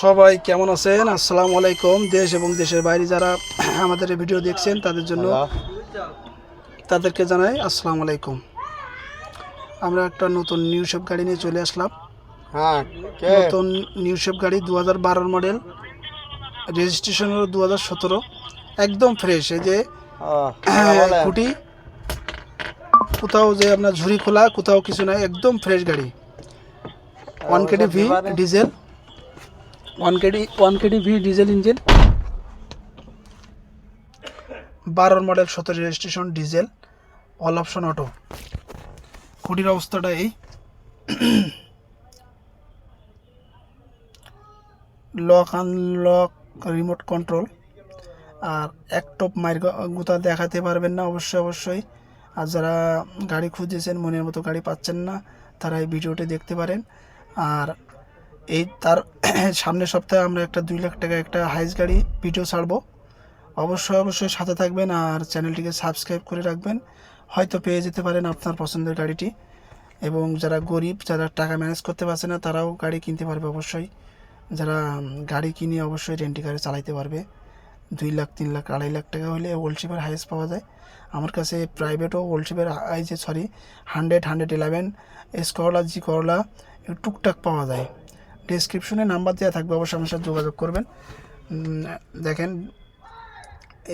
সবাই কেমন আছেন? আসসালামু আলাইকুম। দেশ এবং দেশের বাইরে যারা আমাদের ভিডিও দেখছেন তাদের জন্য তাদেরকে জানাই আসসালামু আলাইকুম। আমরা একটা নতুন নিউ শেপ গাড়ি নিয়ে চলে আসলাম। হ্যাঁ নতুন নিউ শেপ গাড়ি দু হাজার বারোর মডেল রেজিস্ট্রেশন হলো দু হাজার সতেরো। একদম ফ্রেশ এই যে খুঁটি। কোথাও যে আপনার ঝুড়ি খোলা কোথাও কিছু নাই একদম ফ্রেশ গাড়ি। One KD V diesel one KD one KD V diesel engine. বারোর মডেল সতেরো registration diesel, all option auto. খুঁটির অবস্থাটা এই। Lock unlock, remote control. আর এক টপ মায়ের গুতা দেখাতে পারবেন না, অবশ্যই অবশ্যই। আর যারা গাড়ি খুঁজেছেন, মনের মতো গাড়ি পাচ্ছেন না, তারা এই ভিডিওটি দেখতে পারেন। আর এই তার সামনের সপ্তাহে আমরা একটা দুই লাখ টাকা একটা হাইস গাড়ি ভিডিও ছাড়বো। অবশ্যই অবশ্যই সাথে থাকবেন আর চ্যানেলটিকে সাবস্ক্রাইব করে রাখবেন। হয়তো পেয়ে যেতে পারেন আপনার পছন্দের গাড়িটি। এবং যারা গরিব, যারা টাকা ম্যানেজ করতে পারছে না, তারাও গাড়ি কিনতে পারবে অবশ্যই। যারা গাড়ি কিনে অবশ্যই রেন্টি গাড়ি চালাইতে পারবে। দুই লাখ, তিন লাখ, আড়াই লাখ টাকা হলে ওল্ডশিপের হাইয়েস্ট পাওয়া যায়। আমার কাছে প্রাইভেটও ওল্ডশিপের যে sorry hundred hundred eleven S Corolla G Corolla টুকটাক পাওয়া যায়। ডিসক্রিপশনে নাম্বার দেওয়া থাকবে, অবশ্যই আমার সাথে যোগাযোগ করবেন। দেখেন,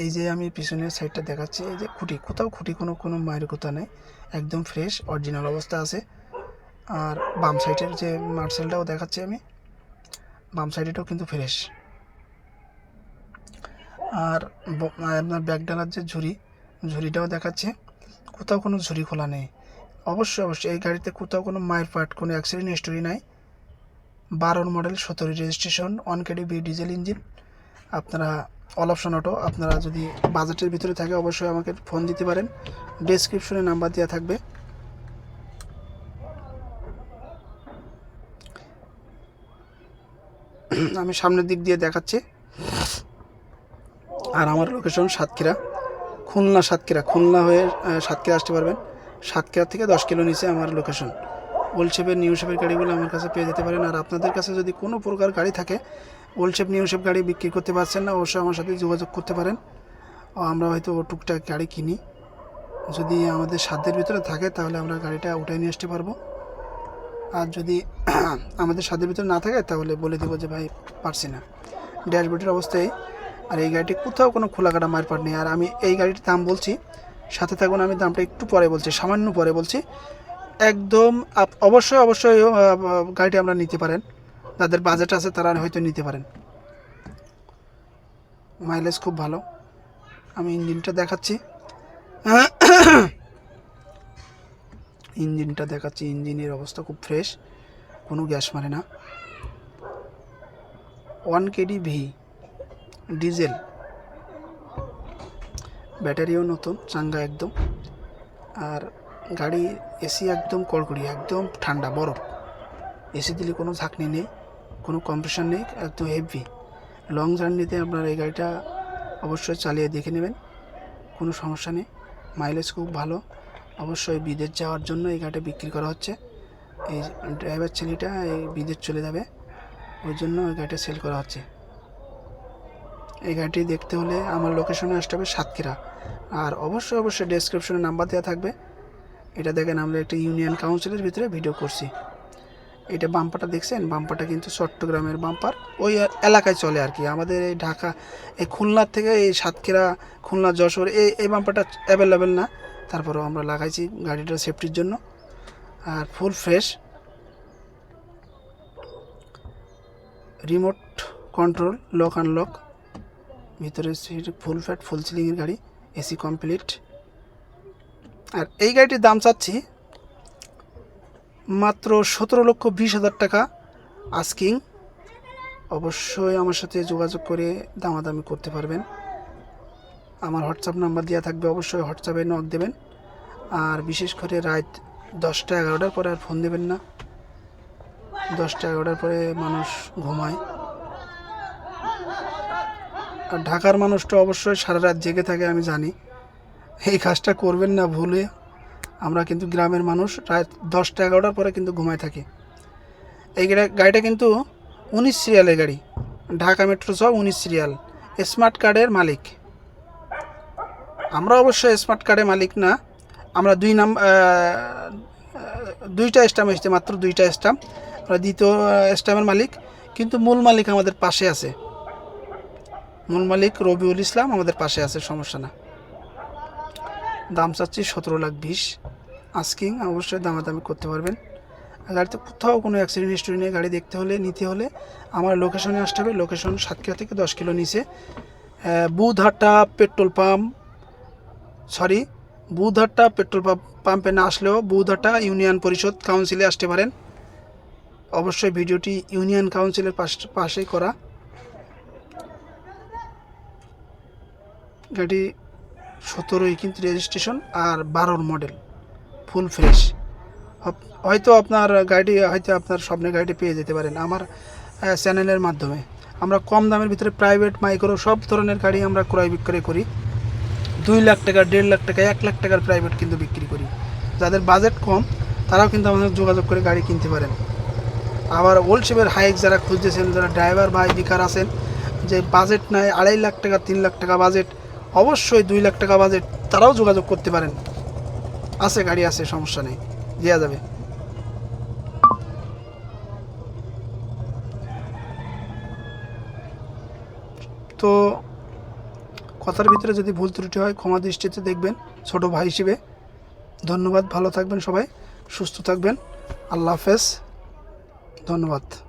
এই যে আমি পিছনের সাইডটা দেখাচ্ছি, এই যে খুঁটি, কোথাও খুঁটি, কোনো কোনো মায়ের কোথা নেই, একদম ফ্রেশ অরিজিনাল অবস্থা আছে। আর বাম সাইডের যে মার্সেলটাও দেখাচ্ছি আমি, বাম সাইডেটাও কিন্তু ফ্রেশ আর আপনার ব্যাগ ডালার যে ঝুড়ি, ঝুড়িটাও দেখাচ্ছে, কোথাও কোনো ঝুড়ি খোলা নেই। অবশ্যই অবশ্যই, এই গাড়িতে কোথাও কোনো মায়ের পার্ট কোনো অ্যাক্সিডেন্ট হিস্টোরি নাই। বারোর মডেল সতেরো registration one KD B diesel engine আপনারা অল অপশন অটো আপনারা যদি বাজেটের ভিতরে থাকে অবশ্যই আমাকে ফোন দিতে পারেন। ডেসক্রিপশনে নাম্বার দেওয়া থাকবে। আমি সামনের দিক দিয়ে দেখাচ্ছি। আর আমার লোকেশন সাতক্ষীরা। খুলনা সাতক্ষীরা। খুলনা হয়ে সাতক্ষীরা আসতে পারবেন। সাতক্ষীরা থেকে দশ কিলো নিচে আমার লোকেশন ওল্ড শেপের নিউ শেপের গাড়িগুলো আমার কাছে পেয়ে যেতে পারেন। আর আপনাদের কাছে যদি কোনো প্রকার গাড়ি থাকে ওল্ড শেপ নিউ শেপ গাড়ি বিক্রি করতে পারছেন না, অবশ্যই আমার সাথে যোগাযোগ করতে পারেন। আমরা হয়তো টুকটাক গাড়ি কিনি। যদি আমাদের সাধ্যের ভিতরে থাকে, তাহলে আমরা গাড়িটা উঠাই নিয়ে আসতে পারব। আর যদি আমাদের সাধ্যের ভিতরে না থাকে, তাহলে বলে দেবো যে, ভাই, পারছি না। ড্যাশবোর্ডের অবস্থায়, আর এই গাড়িটি কোথাও কোনো খোলাকাটা মায়ের পাট নেই। আর আমি এই গাড়িটির দাম বলছি, সাথে থাকুন, আমি দামটা একটু পরে বলছি, সামান্য পরে বলছি। একদম অবশ্যই অবশ্যই গাড়িটি আমরা নিতে পারেন। যাদের বাজেট আছে তারা হয়তো নিতে পারেন। মাইলেজ খুব ভালো। আমি ইঞ্জিনটা দেখাচ্ছি। ইঞ্জিনটা দেখাচ্ছি। ইঞ্জিনের অবস্থা খুব ফ্রেশ কোনো গ্যাস মারে না। One K D V diesel ব্যাটারিও নতুন, চাঙ্গা একদম। আর গাড়ি, এসি একদম কড়কড়ি, একদম ঠান্ডা, বরফ। এসি দিলে কোনো ঝাঁকনি নেই, কোনো কম্প্রেশন নেই, একদম হেভি লং জার্নিতে আপনার এই গাড়িটা অবশ্যই চালিয়ে দেখে নেবেন, কোনো সমস্যা নেই। মাইলেজ খুব ভালো। অবশ্যই বিদেশ যাওয়ার জন্য এই গাড়িটা বিক্রি করা হচ্ছে। এই ড্রাইভার ছেলেটা এই বিদেশ চলে যাবে, ওই জন্য ওই গাড়িটা সেল করা হচ্ছে। এই গাড়িটি দেখতে হলে আমার লোকেশনে আসতে হবে সাতক্ষীরা। আর অবশ্যই অবশ্যই ডেসক্রিপশনে নাম্বার দেওয়া থাকবে। এটা দেখেন, আমরা একটা ইউনিয়ন কাউন্সিলের ভিতরে ভিডিও করছি। এটা বাম্পারটা দেখছেন? বাম্পারটা কিন্তু চট্টগ্রামের বাম্পার। ওই এলাকায় চলে আর কি। আমাদের এই ঢাকা, এই খুলনার থেকে এই সাতক্ষীরা, খুলনা, যশোর, এই এই বাম্পারটা অ্যাভেলেবেল না। তারপরেও আমরা লাগাইছি গাড়িটার সেফটির জন্য। আর full fresh remote control lock unlock ভিতরে ফুল ফ্যাট ফুল সিলিংয়ের গাড়ি এসি কমপ্লিট আর এই গাড়িটির দাম চাচ্ছি মাত্র সতেরো লক্ষ বিশ হাজার টাকা। আস্কিং অবশ্যই আমার সাথে যোগাযোগ করে দামাদামি করতে পারবেন। আমার হোয়াটসঅ্যাপ নাম্বার দেওয়া থাকবে, অবশ্যই হোয়াটসঅ্যাপে নক দেবেন। আর বিশেষ করে রাত দশটা এগারোটার পরে আর ফোন দেবেন না। দশটা এগারোটার পরে মানুষ ঘুমায়। আর ঢাকার মানুষটা অবশ্যই সারা রাত জেগে থাকে, আমি জানি। এই কাজটা করবেন না ভুলে। আমরা কিন্তু গ্রামের মানুষ, রাত দশটা এগারোটার পরে কিন্তু ঘুমায় থাকি। এই গাড়িটা কিন্তু উনিশ সিরিয়ালের গাড়ি। ঢাকা মেট্রো ছ উনিশ সিরিয়াল। স্মার্ট কার্ডের মালিক। আমরা অবশ্যই স্মার্ট কার্ডের মালিক না। আমরা দুই নাম দুইটা স্ট্যাম্প এসেছে, মাত্র দুইটা স্ট্যাম্প আমরা দ্বিতীয় স্ট্যাম্পের মালিক। কিন্তু মূল মালিক আমাদের পাশে আছে। মূল মালিক রবিউল ইসলাম আমাদের পাশে আছে, সমস্যা না। দাম চাচ্ছি সতেরো লাখ বিশ। আস্কিং অবশ্যই দামাদামি করতে পারবেন। গাড়িতে কোথাও কোনো অ্যাক্সিডেন্ট হিস্টোরি নেই। গাড়ি দেখতে হলে নিতে হলে আমার লোকেশনে আসতে হবে। লোকেশন সাতক্ষীরা থেকে দশ কিলো নিচে। আহ, Budhhata petrol pump sorry Budhhata petrol pump পাম্পে না আসলেও বুধহাট্টা ইউনিয়ন পরিষদ কাউন্সিলে আসতে পারেন। অবশ্যই ভিডিওটি ইউনিয়ন কাউন্সিলের পাশ পাশেই করা। গাড়ি সতেরোই কিন্তু রেজিস্ট্রেশন আর বারোর মডেল ফুল ফ্রেশ হয়তো আপনার গাড়ি হয়তো আপনার স্বপ্নের গাড়িটি পেয়ে যেতে পারেন আমার চ্যানেলের মাধ্যমে। আমরা কম দামের ভিতরে প্রাইভেট মাইক্রো সব ধরনের গাড়ি আমরা ক্রয় বিক্রয় করি। দুই লাখ টাকা, দেড় লাখ টাকা, এক লাখ টাকার প্রাইভেট কিন্তু বিক্রি করি। যাদের বাজেট কম, তারাও কিন্তু আমাদের যোগাযোগ করে গাড়ি কিনতে পারেন। আবার ওল্ড শেপের হাইক যারা খুঁজতেছেন, যারা ড্রাইভার ভাই বিকার আছেন, যে বাজেট নাই, আড়াই লাখ টাকা, তিন লাখ টাকা বাজেট অবশ্যই দুই লাখ টাকা বাজেট তারাও যোগাযোগ করতে পারেন। আছে, গাড়ি আছে, সমস্যা নেই। দেওয়া যাবে। তো কথার ভিতরে যদি ভুল ত্রুটি হয়, ক্ষমা দৃষ্টিতে দেখবেন ছোট ভাই হিসেবে। ধন্যবাদ, ভালো থাকবেন সবাই, সুস্থ থাকবেন। আল্লাহ হাফেজ। ধন্যবাদ।